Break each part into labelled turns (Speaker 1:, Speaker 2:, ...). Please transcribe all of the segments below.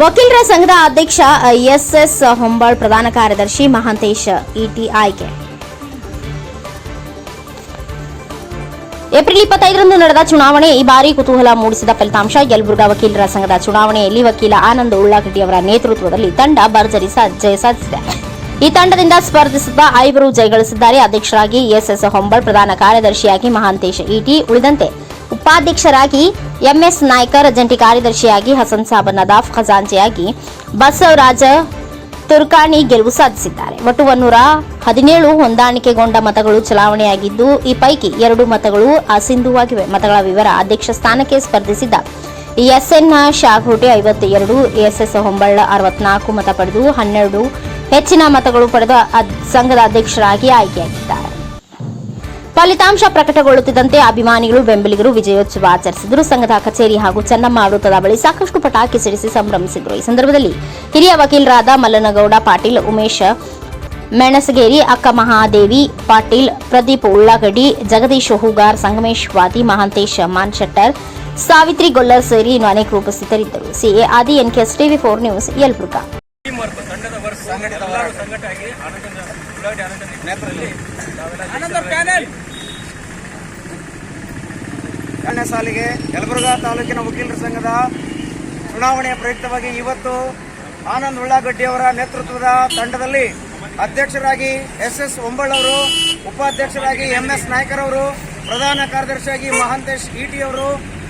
Speaker 1: ವಕೀಲರ ಸಂಘದ ಅಧ್ಯಕ್ಷ ಎಸ್ಎಸ್ ಹೊಂಬಾಳ್, ಪ್ರಧಾನ ಕಾರ್ಯದರ್ಶಿ ಮಹಾಂತೇಶ್ ಇಟಿ ಆಯ್ಕೆ ಏಪ್ರಿಲ್ ಇಪ್ಪತ್ತೈದರಂದು ನಡೆದ ಚುನಾವಣೆ, ಈ ಬಾರಿ ಕುತೂಹಲ ಮೂಡಿಸಿದ ಫಲಿತಾಂಶ, ಯಲಬುರ್ಗಾ ವಕೀಲರ ಸಂಘದ ಚುನಾವಣೆಯಲ್ಲಿ ವಕೀಲ ಆನಂದ್ ಉಳ್ಳಾಗಡ್ಡಿ ಅವರ ನೇತೃತ್ವದಲ್ಲಿ ತಂಡ ಭರ್ಜರಿ ಜಯ ಸಾಧಿಸಿದೆ. ಈ ತಂಡದಿಂದ ಸ್ಪರ್ಧಿಸಿದ ಐವರು ಜಯಗಳಿಸಿದ್ದಾರೆ. ಅಧ್ಯಕ್ಷರಾಗಿ ಎಸ್ಎಸ್ ಹೊಂಬಾಳ್, ಪ್ರಧಾನ ಕಾರ್ಯದರ್ಶಿಯಾಗಿ ಮಹಾಂತೇಶ್, ಇಟಿ ಉಳಿದಂತೆ ಉಪಾಧ್ಯಕ್ಷರಾಗಿ ಎಂಎಸ್ ನಾಯ್ಕರ್ ಜಂಟಿ ಕಾರ್ಯದರ್ಶಿಯಾಗಿ, ಹಸನ್ ಸಾಬ್ ನದಾಫ್ ಖಜಾಂಚಿಯಾಗಿ ಬಸವರಾಜ ತುರ್ಕಾಣಿ ಗೆಲುವು ಸಾಧಿಸಿದ್ದಾರೆ. ಒಟ್ಟು ಒನ್ನೂರ ಹದಿನೇಳು ಹೊಂದಾಣಿಕೆಗೊಂಡ ಮತಗಳು ಚಲಾವಣೆಯಾಗಿದ್ದು, ಈ ಪೈಕಿ ಎರಡು ಮತಗಳು ಅಸಿಂಧುವಾಗಿವೆ. ಮತಗಳ ವಿವರ ಅಧ್ಯಕ್ಷ ಸ್ಥಾನಕ್ಕೆ ಸ್ಪರ್ಧಿಸಿದ್ದ ಎಸ್ಎನ್ ಶಾಘೋಟೆ ಐವತ್ತೆರಡು, ಎಸ್ಎಸ್ ಹೊಂಬಳ್ಳ ಅರವತ್ನಾಲ್ಕು ಮತ ಪಡೆದು ಹನ್ನೆರಡು ಹೆಚ್ಚಿನ ಮತಗಳು ಪಡೆದ ಸಂಘದ ಅಧ್ಯಕ್ಷರಾಗಿ ಆಯ್ಕೆಯಾಗಿದ್ದಾರೆ. ಫಲಿತಾಂಶ ಪ್ರಕಟಗೊಳ್ಳುತ್ತಿದ್ದಂತೆ ಅಭಿಮಾನಿಗಳು ಬೆಂಬಲಿಗರು ವಿಜಯೋತ್ಸವ ಆಚರಿಸಿದರು. ಸಂಘದ ಕಚೇರಿ ಹಾಗೂ ಚೆನ್ನಮ್ಮ ವೃತ್ತದ ಬಳಿ ಸಾಕಷ್ಟು ಪಟಾಕಿ ಸಿಡಿಸಿ ಸಂಭ್ರಮಿಸಿದರು. ಈ ಸಂದರ್ಭದಲ್ಲಿ ಹಿರಿಯ ವಕೀಲರಾದ ಮಲ್ಲನಗೌಡ ಪಾಟೀಲ್ ಉಮೇಶ ಮೆಣಸಗೇರಿ ಅಕ್ಕ ಮಹಾದೇವಿ ಪಾಟೀಲ್ ಪ್ರದೀಪ್ ಉಳ್ಳಾಗಡ್ಡಿ ಜಗದೀಶ್ ಹೂಗಾರ್ ಸಂಗಮೇಶ್ ವಾದಿ ಮಹಾಂತೇಶ್ ಮಾನ್ಶೆಟ್ಟರ್ ಸಾವಿತ್ರಿ ಗೊಲ್ಲರ್ ಸೇರಿ ಇನ್ನು ಅನೇಕರು ಉಪಸ್ಥಿತರಿದ್ದರು. ಸಿಎ ಆದಿ NKS TV four news Yelburga
Speaker 2: work ತಂಡದ ವರ್ಕ್ ಸಂಘಟಿತ ಎಲ್ಲರೂ ಸಂಘಟಾಗಿ ಆನಂದ ಉಳ್ಳಾಗಡ್ಡಿ ಆನಂದ ನೇತೃತ್ವದಲ್ಲಿ ಆನಂದ ಪ್ಯಾನೆಲ್
Speaker 3: ಎರಡನೇ ಸಾಲಿಗೆ ಯಲಬುರ್ಗಾ ತಾಲೂಕಿನ ವಕೀಲರ ಸಂಘದ ಚುನಾವಣೆಯ ಪ್ರಯುಕ್ತವಾಗಿ ಇವತ್ತು ಆನಂದ್ ಉಳ್ಳಾಗಡ್ಡಿ ಅವರ ನೇತೃತ್ವದ ತಂಡದಲ್ಲಿ ಅಧ್ಯಕ್ಷರಾಗಿ ಎಸ್ ಎಸ್ ಒಂಬಳವರು ಉಪಾಧ್ಯಕ್ಷರಾಗಿ ಎಂ ಎಸ್ ನಾಯ್ಕರ್ ಅವರು ಪ್ರಧಾನ ಕಾರ್ಯದರ್ಶಿಯಾಗಿ ಮಹಾಂತೇಶ್ ಇಟಿ ಅವರು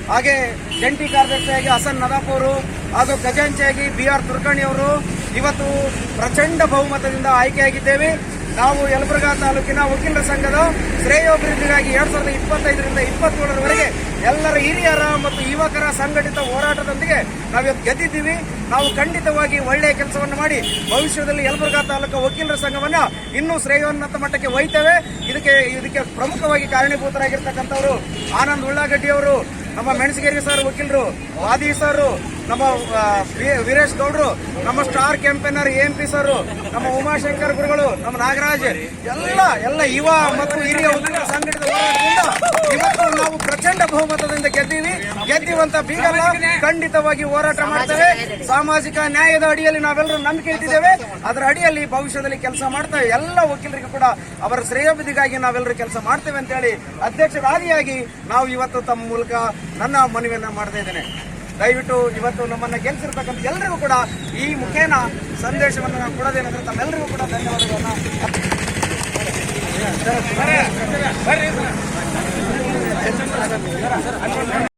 Speaker 3: ಹಾಗೆ ಜಂಟಿ ಕಾರ್ಯದರ್ಶಿಯಾಗಿ ಹಸನ್ ನದಾಫ್ ಅವರು ಹಾಗೂ ಖಜಾಂಚಿಯಾಗಿ ಬಿ ಆರ್ ಅವರು ಇವತ್ತು ಪ್ರಚಂಡ ಬಹುಮತದಿಂದ ಆಯ್ಕೆಯಾಗಿದ್ದೇವೆ. ನಾವು ಯಲಬುರ್ಗಾ ತಾಲೂಕಿನ ವಕೀಲರ ಸಂಘದ ಶ್ರೇಯೋಭಿವೃದ್ಧಿಗಾಗಿ ಎರಡ್ ಸಾವಿರದ ಇಪ್ಪತ್ತೈದರಿಂದ ಇಪ್ಪತ್ತೇಳರವರೆಗೆ ಎಲ್ಲರ ಹಿರಿಯರ ಮತ್ತು ಯುವಕರ ಸಂಘಟಿತ ಹೋರಾಟದೊಂದಿಗೆ ನಾವಿವತ್ತು ಗೆದ್ದಿದ್ದೀವಿ. ನಾವು ಖಂಡಿತವಾಗಿ ಒಳ್ಳೆಯ ಕೆಲಸವನ್ನು ಮಾಡಿ ಭವಿಷ್ಯದಲ್ಲಿ ಯಲಬುರ್ಗಾ ತಾಲೂಕು ವಕೀಲರ ಸಂಘವನ್ನು ಇನ್ನೂ ಶ್ರೇಯೋನ್ನತ ಮಟ್ಟಕ್ಕೆ ಒಯ್ತೇವೆ. ಇದಕ್ಕೆ ಇದಕ್ಕೆ ಪ್ರಮುಖವಾಗಿ ಕಾರಣೀಭೂತರಾಗಿರ್ತಕ್ಕಂಥವರು ಆನಂದ್ ಉಳ್ಳಾಗಡ್ಡಿ ಅವರು, ನಮ್ಮ ಮೆಣಸಗೇರಿ ಸರ್ ವಕೀಲರು ವಾದಿ ಸರ್, ನಮ್ಮ ವೀರೇಶ್ ಗೌಡ್ರು, ನಮ್ಮ star campaigner M P sir, ನಮ್ಮ ಉಮಾಶಂಕರ್ ಗುರುಗಳು, ನಮ್ಮ ನಾಗರಾಜ್, ಎಲ್ಲ ಎಲ್ಲ ಯುವ ಮತ್ತು ಹಿರಿಯ ಸಂಘಟಿತ ಹೋರಾಟದಿಂದ ಇವತ್ತು ನಾವು ಪ್ರಚಂಡ ಬಹುಮತದಿಂದ ಗೆದ್ದೀವಿ ಗೆದ್ದಿವಂತ ಬೀಗಲ್ಲ ಖಂಡಿತವಾಗಿ ಹೋರಾಟ ಮಾಡ್ತೇವೆ. ಸಾಮಾಜಿಕ ನ್ಯಾಯದ ಅಡಿಯಲ್ಲಿ ನಾವೆಲ್ಲರೂ ನಂಬಿಕೆ ಇಟ್ಟಿದ್ದೇವೆ. ಅದರ ಅಡಿಯಲ್ಲಿ ಭವಿಷ್ಯದಲ್ಲಿ ಕೆಲಸ ಮಾಡ್ತೇವೆ. ಎಲ್ಲ ವಕೀಲರಿಗೂ ಕೂಡ ಅವರ ಶ್ರೇಯೋಭಿವೃದ್ಧಿಗಾಗಿ ನಾವೆಲ್ಲರೂ ಕೆಲಸ ಮಾಡ್ತೇವೆ ಅಂತ ಹೇಳಿ ಅಧ್ಯಕ್ಷರಾದಿಯಾಗಿ ನಾವು ಇವತ್ತು ತಮ್ಮ ಮೂಲಕ ನನ್ನ ಮನವಿಯನ್ನ ಮಾಡ್ತಾ ಇದ್ದೇನೆ. ದಯವಿಟ್ಟು ಇವತ್ತು ನಮ್ಮನ್ನ ಗೆಲ್ಸಿರ್ತಕ್ಕಂಥ ಎಲ್ಲರಿಗೂ ಕೂಡ ಈ ಮುಖೇನ ಸಂದೇಶವನ್ನು ನಾವು ಕೊಡೋದೇನಂದ್ರೆ ತಮ್ಮೆಲ್ಲರಿಗೂ ಕೂಡ ಧನ್ಯವಾದಗಳನ್ನ.
Speaker 2: ಬರ್ರಿ